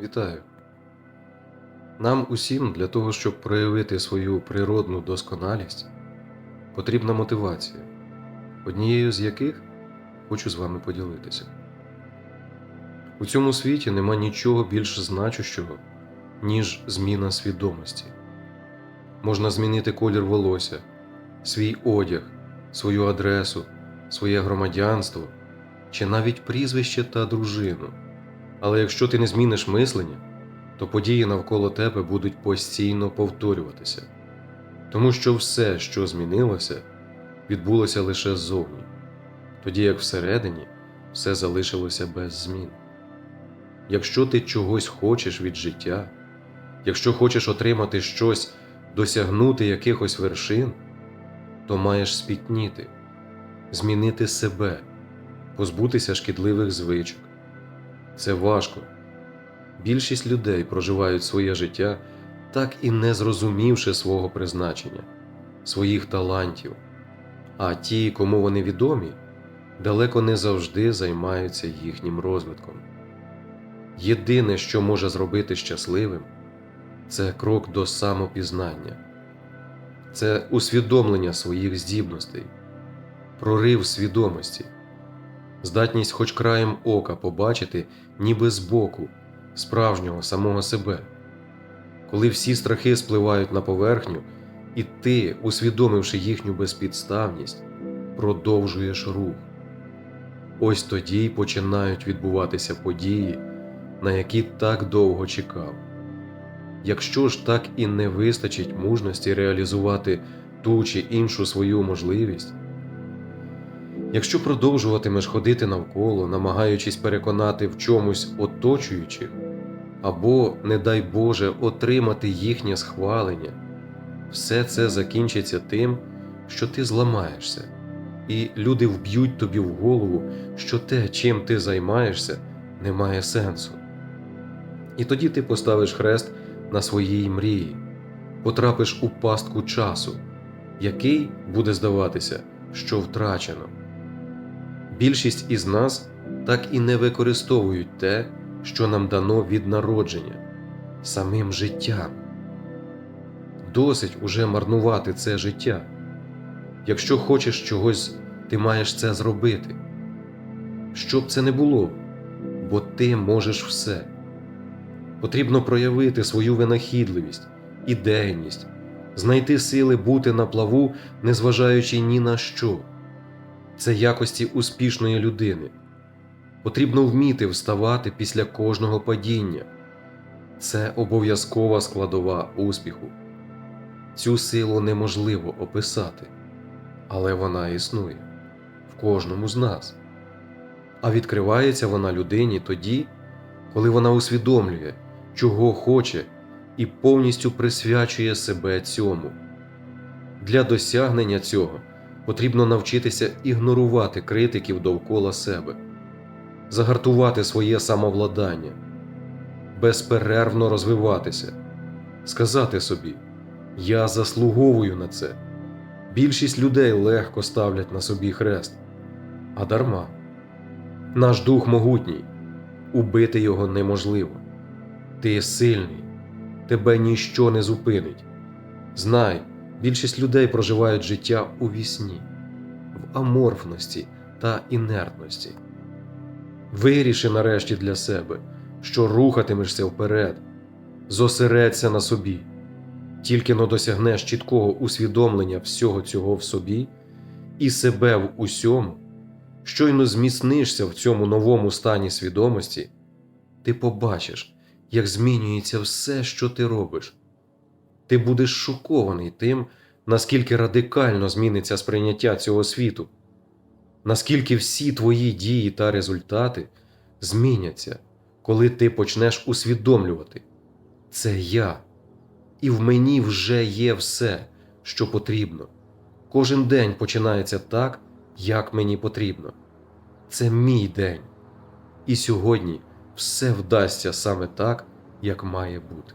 Вітаю. Нам усім для того, щоб проявити свою природну досконалість, потрібна мотивація, однією з яких хочу з вами поділитися. У цьому світі нема нічого більш значущого, ніж зміна свідомості. Можна змінити колір волосся, свій одяг, свою адресу, своє громадянство чи навіть прізвище та дружину. Але якщо ти не зміниш мислення, то події навколо тебе будуть постійно повторюватися, тому що все, що змінилося, відбулося лише ззовні, тоді як всередині все залишилося без змін. Якщо ти чогось хочеш від життя, якщо хочеш отримати щось, досягнути якихось вершин, то маєш спітніти, змінити себе, позбутися шкідливих звичок. Це важко. Більшість людей проживають своє життя, так і не зрозумівши свого призначення, своїх талантів, а ті, кому вони відомі, далеко не завжди займаються їхнім розвитком. Єдине, що може зробити щасливим, це крок до самопізнання, це усвідомлення своїх здібностей, прорив свідомості здатність хоч краєм ока побачити, ніби збоку, справжнього самого себе. Коли всі страхи спливають на поверхню, і ти, усвідомивши їхню безпідставність, продовжуєш рух. Ось тоді й починають відбуватися події, на які так довго чекав. Якщо ж так і не вистачить мужності реалізувати ту чи іншу свою можливість, Якщо продовжуватимеш ходити навколо, намагаючись переконати в чомусь оточуючих, або, не дай Боже, отримати їхнє схвалення, все це закінчиться тим, що ти зламаєшся, і люди вб'ють тобі в голову, що те, чим ти займаєшся, не має сенсу. І тоді ти поставиш хрест на своїй мрії, потрапиш у пастку часу, який буде здаватися, що втрачено. Більшість із нас так і не використовують те, що нам дано від народження, самим життям. Досить уже марнувати це життя. Якщо хочеш чогось, ти маєш це зробити. Що б це не було, бо ти можеш все. Потрібно проявити свою винахідливість, ідейність, знайти сили бути на плаву, незважаючи ні на що це якості успішної людини. Потрібно вміти вставати після кожного падіння. Це обов'язкова складова успіху. Цю силу неможливо описати, але вона існує в кожному з нас. А відкривається вона людині тоді, коли вона усвідомлює, чого хоче і повністю присвячує себе цьому. Для досягнення цього потрібно навчитися ігнорувати критиків довкола себе, загартувати своє самовладання, безперервно розвиватися, сказати собі: Я заслуговую на це. Більшість людей легко ставлять на собі хрест, а дарма. Наш дух могутній, убити його неможливо. Ти сильний, тебе ніщо не зупинить. Знай, Більшість людей проживають життя у вісні, в аморфності та інертності. Виріши нарешті для себе, що рухатимешся вперед, зосередься на собі, тільки но досягнеш чіткого усвідомлення всього цього в собі і себе в усьому, щойно зміцнишся в цьому новому стані свідомості, ти побачиш, як змінюється все, що ти робиш ти будеш шокований тим, наскільки радикально зміниться сприйняття цього світу, наскільки всі твої дії та результати зміняться, коли ти почнеш усвідомлювати це я, і в мені вже є все, що потрібно. Кожен день починається так, як мені потрібно. Це мій день. І сьогодні все вдасться саме так, як має бути.